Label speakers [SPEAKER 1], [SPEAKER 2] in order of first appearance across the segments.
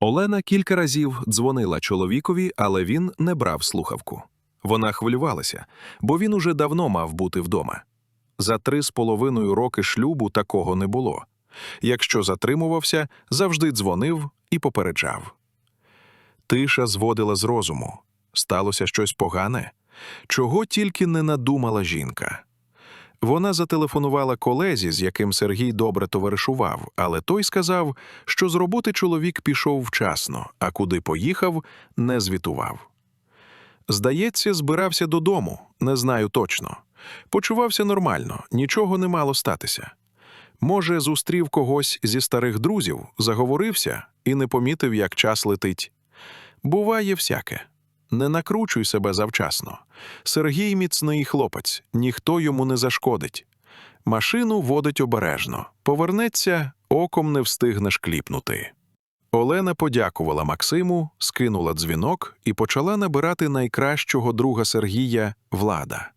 [SPEAKER 1] Олена кілька разів дзвонила чоловікові, але він не брав слухавку. Вона хвилювалася, бо він уже давно мав бути вдома. За три з половиною роки шлюбу такого не було. Якщо затримувався, завжди дзвонив і попереджав. Тиша зводила з розуму. Сталося щось погане, чого тільки не надумала жінка. Вона зателефонувала колезі, з яким Сергій добре товаришував, але той сказав, що з роботи чоловік пішов вчасно, а куди поїхав, не звітував. Здається, збирався додому, не знаю точно. Почувався нормально, нічого не мало статися. Може, зустрів когось зі старих друзів, заговорився і не помітив, як час летить. Буває всяке. Не накручуй себе завчасно. Сергій міцний хлопець, ніхто йому не зашкодить. Машину водить обережно, повернеться, оком не встигнеш кліпнути. Олена подякувала Максиму, скинула дзвінок і почала набирати найкращого друга Сергія Влада.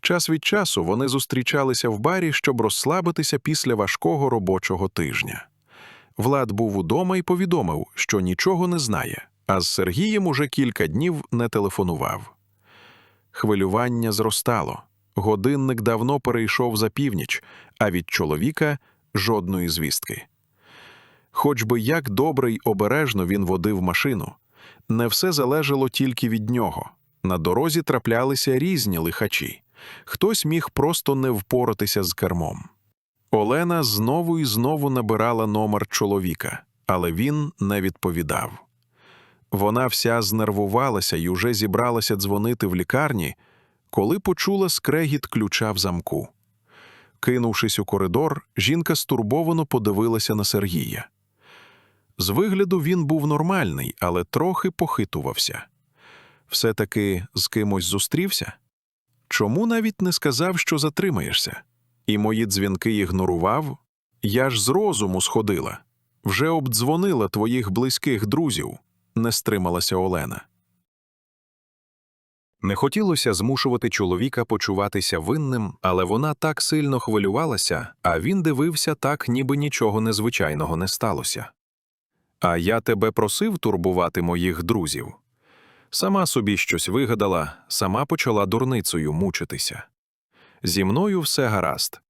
[SPEAKER 1] Час від часу вони зустрічалися в барі, щоб розслабитися після важкого робочого тижня. Влад був удома і повідомив, що нічого не знає, а з Сергієм уже кілька днів не телефонував. Хвилювання зростало. Годинник давно перейшов за північ, а від чоловіка жодної звістки. Хоч би як добре й обережно він водив машину, не все залежало тільки від нього. На дорозі траплялися різні лихачі. Хтось міг просто не впоратися з кермом. Олена знову і знову набирала номер чоловіка, але він не відповідав. Вона вся знервувалася і уже зібралася дзвонити в лікарні, коли почула скрегіт ключа в замку. Кинувшись у коридор, жінка стурбовано подивилася на Сергія. З вигляду він був нормальний, але трохи похитувався. Все-таки з кимось зустрівся? Чому навіть не сказав, що затримаєшся? І мої дзвінки ігнорував? Я ж з розуму сходила. Вже обдзвонила твоїх близьких друзів, не стрималася Олена. Не хотілося змушувати чоловіка почуватися винним, але вона так сильно хвилювалася, а він дивився так, ніби нічого незвичайного не сталося. А я тебе просив турбувати моїх друзів. Сама собі щось вигадала, сама почала дурницею мучитися. Зі мною все гаразд.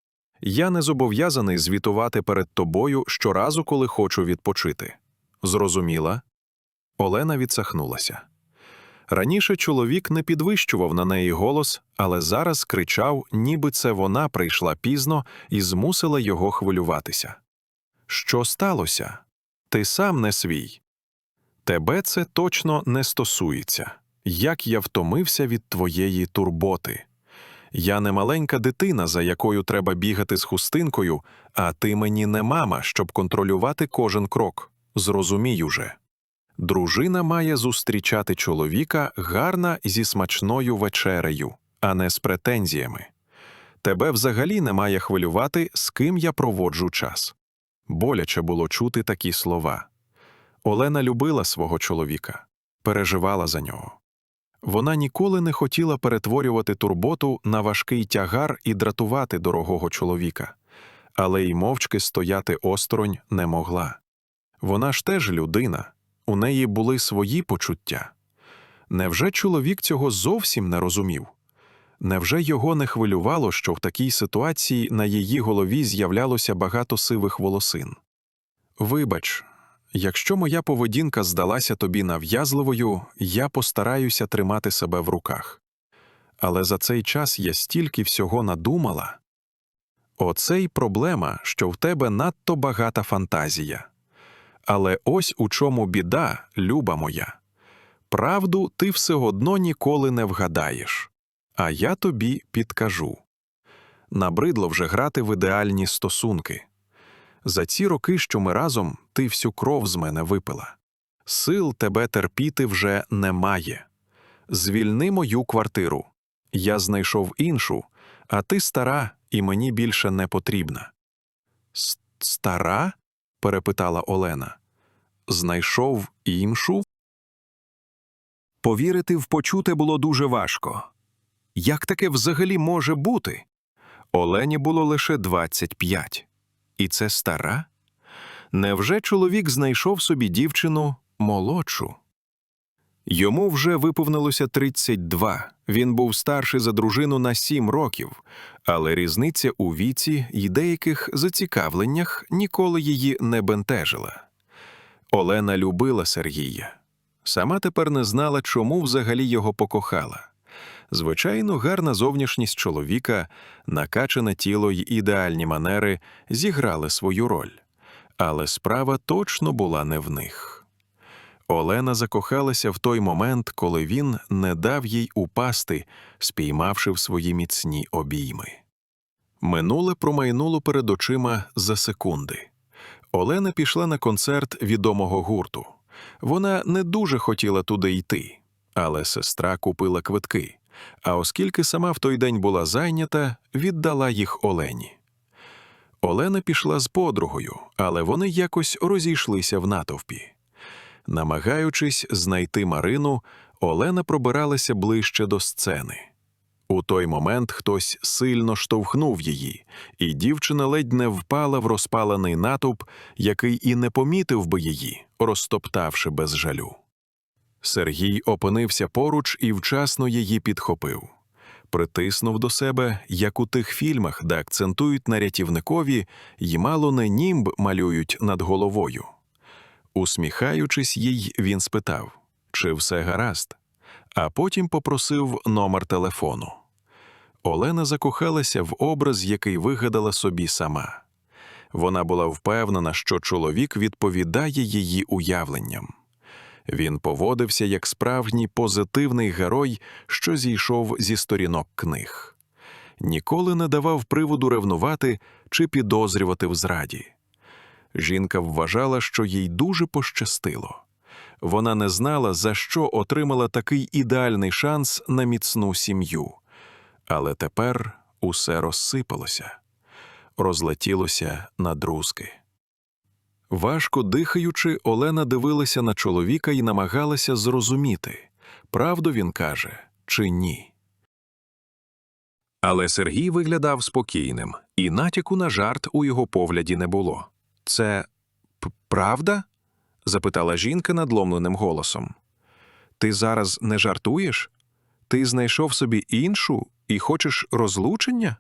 [SPEAKER 1] Я не зобов'язаний звітувати перед тобою щоразу, коли хочу відпочити. Зрозуміла? Олена відсахнулася. Раніше чоловік не підвищував на неї голос, але зараз кричав, ніби це вона прийшла пізно і змусила його хвилюватися. Що сталося? Ти сам не свій. Тебе це точно не стосується. Як я втомився від твоєї турботи. Я не маленька дитина, за якою треба бігати з хустинкою, а ти мені не мама, щоб контролювати кожен крок. Зрозумій уже. Дружина має зустрічати чоловіка гарна зі смачною вечерею, а не з претензіями. Тебе взагалі не має хвилювати, з ким я проводжу час. Боляче було чути такі слова. Олена любила свого чоловіка, переживала за нього. Вона ніколи не хотіла перетворювати турботу на важкий тягар і дратувати дорогого чоловіка, але й мовчки стояти осторонь не могла. Вона ж теж людина, у неї були свої почуття. Невже чоловік цього зовсім не розумів? Невже його не хвилювало, що в такій ситуації на її голові з'являлося багато сивих волосин? Вибач, якщо моя поведінка здалася тобі нав'язливою, я постараюся тримати себе в руках. Але за цей час я стільки всього надумала. Оце й проблема, що в тебе надто багата фантазія. Але ось у чому біда, люба моя. Правду ти все одно ніколи не вгадаєш, а я тобі підкажу. Набридло вже грати в ідеальні стосунки. За ці роки, що ми разом, ти всю кров з мене випила. Сил тебе терпіти вже немає. Звільни мою квартиру. Я знайшов іншу, а ти стара і мені більше не потрібна. «С- Стара? Перепитала Олена. Знайшов іншу? Повірити в почуте було дуже важко. Як таке взагалі може бути? Олені було лише 25. І це стара? Невже чоловік знайшов собі дівчину молодшу? Йому вже виповнилося 32. Він був старший за дружину на 7 років, але різниця у віці й деяких зацікавленнях ніколи її не бентежила. Олена любила Сергія. Сама тепер не знала, чому взагалі його покохала. Звичайно, гарна зовнішність чоловіка, накачане тіло й ідеальні манери зіграли свою роль. Але справа точно була не в них. Олена закохалася в той момент, коли він не дав їй упасти, спіймавши в свої міцні обійми. Минуле промайнуло перед очима за секунди. Олена пішла на концерт відомого гурту. Вона не дуже хотіла туди йти, але сестра купила квитки. А оскільки сама в той день була зайнята, віддала їх Олені. Олена пішла з подругою, але вони якось розійшлися в натовпі. Намагаючись знайти Марину, Олена пробиралася ближче до сцени. У той момент хтось сильно штовхнув її, і дівчина ледь не впала в розпалений натовп, який і не помітив би її, розтоптавши без жалю. Сергій опинився поруч і вчасно її підхопив. Притиснув до себе, як у тих фільмах, де акцентують на рятівникові й мало не німб малюють над головою. Усміхаючись їй, він спитав, чи все гаразд, а потім попросив номер телефону. Олена закохалася в образ, який вигадала собі сама. Вона була впевнена, що чоловік відповідає її уявленням. Він поводився як справжній позитивний герой, що зійшов зі сторінок книг. Ніколи не давав приводу ревнувати чи підозрювати в зраді. Жінка вважала, що їй дуже пощастило. Вона не знала, за що отримала такий ідеальний шанс на міцну сім'ю. Але тепер усе розсипалося, розлетілося на друзки. Важко дихаючи, Олена дивилася на чоловіка і намагалася зрозуміти, правду він каже чи ні. Але Сергій виглядав спокійним, і натяку на жарт у його погляді не було. Це правда? запитала жінка надломленим голосом. Ти зараз не жартуєш? Ти знайшов собі іншу і хочеш розлучення?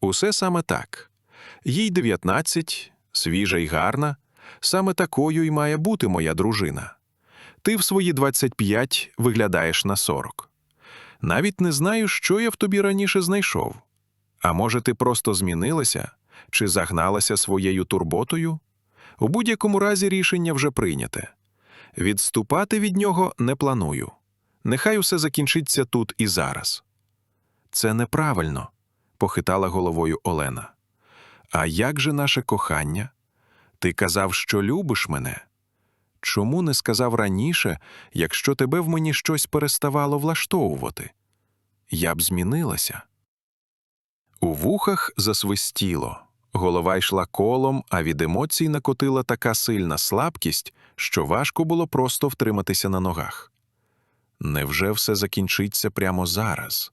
[SPEAKER 1] Усе саме так. Їй 19, свіжа й гарна, саме такою й має бути моя дружина. Ти в свої 25 виглядаєш на 40. Навіть не знаю, що я в тобі раніше знайшов. А може, ти просто змінилася чи загналася своєю турботою? У будь-якому разі рішення вже прийняте. Відступати від нього не планую. Нехай усе закінчиться тут і зараз. Це неправильно, похитала головою Олена. А як же наше кохання? Ти казав, що любиш мене. Чому не сказав раніше, якщо тебе в мені щось переставало влаштовувати? Я б змінилася. У вухах засвистіло, голова йшла колом, а від емоцій накотила така сильна слабкість, що важко було просто втриматися на ногах. Невже все закінчиться прямо зараз?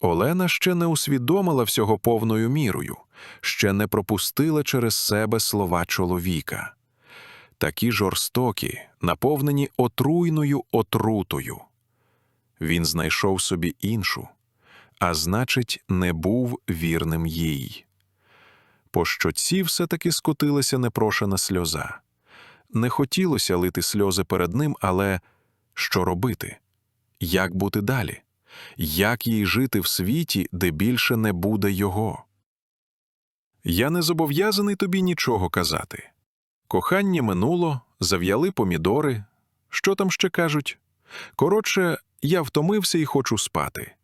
[SPEAKER 1] Олена ще не усвідомила всього повною мірою, ще не пропустила через себе слова чоловіка. Такі жорстокі, наповнені отруйною отрутою. Він знайшов собі іншу, а значить, не був вірним їй. По щоці все-таки скотилася непрошена сльоза. Не хотілося лити сльози перед ним, але що робити? Як бути далі? Як їй жити в світі, де більше не буде його? Я не зобов'язаний тобі нічого казати. Кохання минуло, зав'яли помідори. Що там ще кажуть? Коротше, я втомився і хочу спати.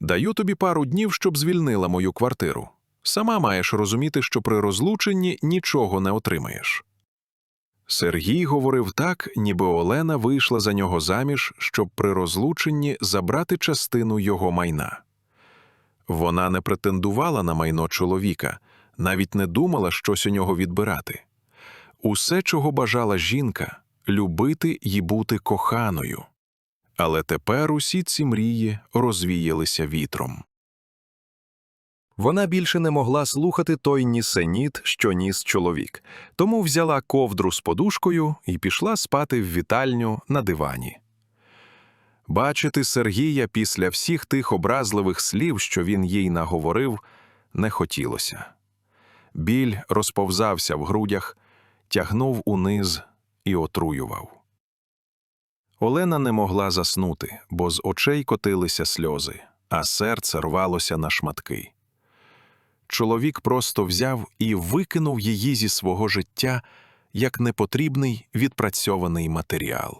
[SPEAKER 1] Даю тобі пару днів, щоб звільнила мою квартиру. Сама маєш розуміти, що при розлученні нічого не отримаєш. Сергій говорив так, ніби Олена вийшла за нього заміж, щоб при розлученні забрати частину його майна. Вона не претендувала на майно чоловіка, навіть не думала щось у нього відбирати. Усе, чого бажала жінка любити й бути коханою. Але тепер усі ці мрії розвіялися вітром. Вона більше не могла слухати той нісеніт, що ніс чоловік, тому взяла ковдру з подушкою і пішла спати в вітальню на дивані. Бачити Сергія після всіх тих образливих слів, що він їй наговорив, не хотілося. Біль розповзався в грудях, тягнув униз і отруював. Олена не могла заснути, бо з очей котилися сльози, а серце рвалося на шматки. Чоловік просто взяв і викинув її зі свого життя як непотрібний відпрацьований матеріал.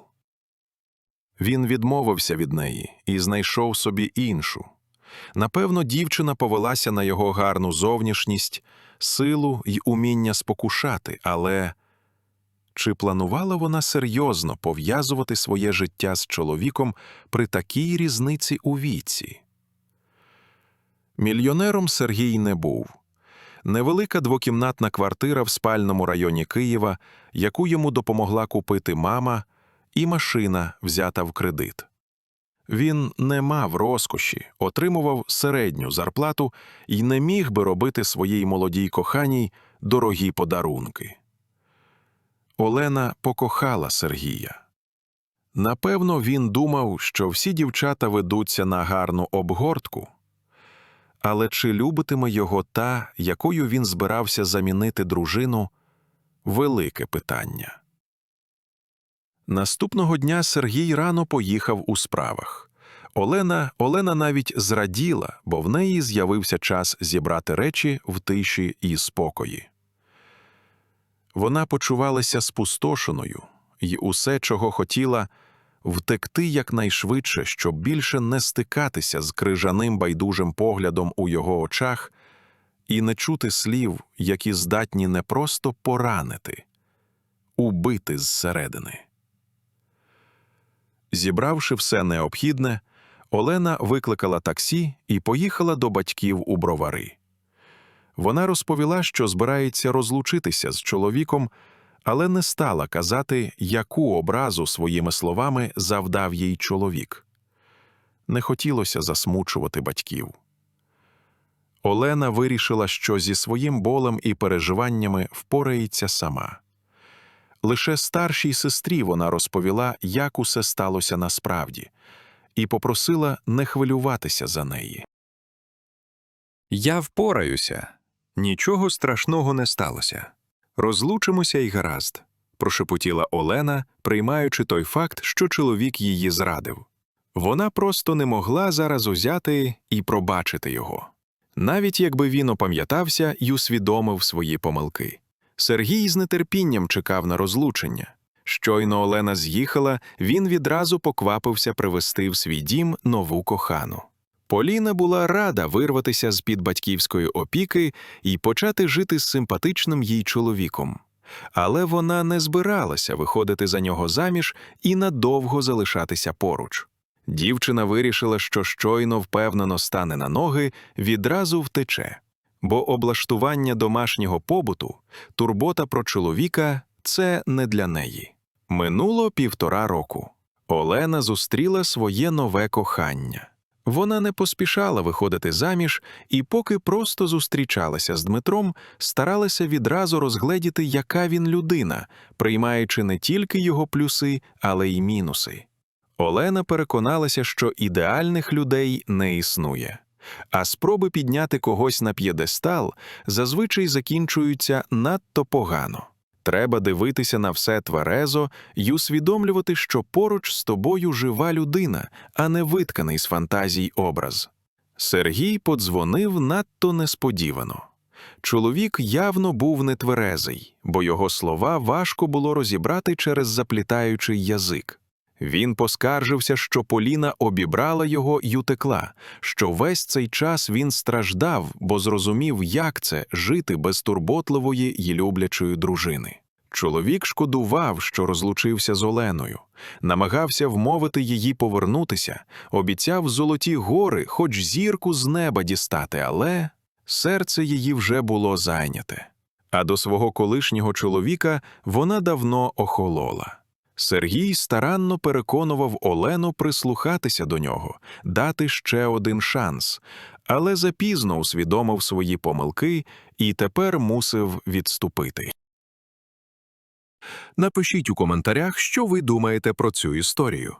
[SPEAKER 1] Він відмовився від неї і знайшов собі іншу. Напевно, дівчина повелася на його гарну зовнішність, силу й уміння спокушати, але чи планувала вона серйозно пов'язувати своє життя з чоловіком при такій різниці у віці? Мільйонером Сергій не був. Невелика двокімнатна квартира в спальному районі Києва, яку йому допомогла купити мама, і машина, взята в кредит. Він не мав розкоші, отримував середню зарплату і не міг би робити своїй молодій коханій дорогі подарунки. Олена покохала Сергія. Напевно, він думав, що всі дівчата ведуться на гарну обгортку. Але чи любитиме його та, якою він збирався замінити дружину – велике питання. Наступного дня Сергій рано поїхав у справах. Олена Олена навіть зраділа, бо в неї з'явився час зібрати речі в тиші і спокої. Вона почувалася спустошеною, і усе, чого хотіла, втекти якнайшвидше, щоб більше не стикатися з крижаним байдужим поглядом у його очах і не чути слів, які здатні не просто поранити, убити зсередини. Зібравши все необхідне, Олена викликала таксі і поїхала до батьків у бровари. Вона розповіла, що збирається розлучитися з чоловіком, але не стала казати, яку образу своїми словами завдав їй чоловік. Не хотілося засмучувати батьків. Олена вирішила, що зі своїм болем і переживаннями впорається сама. Лише старшій сестрі вона розповіла, як усе сталося насправді, і попросила не хвилюватися за неї. Я впораюся. Нічого страшного не сталося. Розлучимося й гаразд, прошепотіла Олена, приймаючи той факт, що чоловік її зрадив. Вона просто не могла зараз узяти і пробачити його. Навіть якби він опам'ятався й усвідомив свої помилки. Сергій з нетерпінням чекав на розлучення. Щойно Олена з'їхала, він відразу поквапився привезти в свій дім нову кохану. Поліна була рада вирватися з під батьківської опіки і почати жити з симпатичним їй чоловіком. Але вона не збиралася виходити за нього заміж і надовго залишатися поруч. Дівчина вирішила, що щойно впевнено стане на ноги, відразу втече. Бо облаштування домашнього побуту, турбота про чоловіка це не для неї. Минуло півтора року. Олена зустріла своє нове кохання. Вона не поспішала виходити заміж і, поки просто зустрічалася з Дмитром, старалася відразу розгледіти, яка він людина, приймаючи не тільки його плюси, але й мінуси. Олена переконалася, що ідеальних людей не існує, а спроби підняти когось на п'єдестал зазвичай закінчуються надто погано. Треба дивитися на все тверезо й усвідомлювати, що поруч з тобою жива людина, а не витканий з фантазій образ. Сергій подзвонив надто несподівано. Чоловік явно був нетверезий, бо його слова важко було розібрати через заплітаючий язик. Він поскаржився, що Поліна обібрала його й утекла, що весь цей час він страждав, бо зрозумів, як це жити без турботливої й люблячої дружини. Чоловік шкодував, що розлучився з Оленою, намагався вмовити її повернутися, обіцяв золоті гори, хоч зірку з неба дістати, але серце її вже було зайняте. А до свого колишнього чоловіка вона давно охолола. Сергій старанно переконував Олену прислухатися до нього, дати ще один шанс, але запізно усвідомив свої помилки і тепер мусив відступити. Напишіть у коментарях, що ви думаєте про цю історію.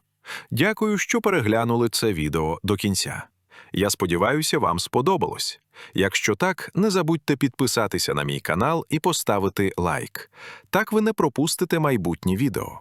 [SPEAKER 1] Дякую, що переглянули це відео до кінця. Я сподіваюся, вам сподобалось. Якщо так, не забудьте підписатися на мій канал і поставити лайк. Так ви не пропустите майбутні відео.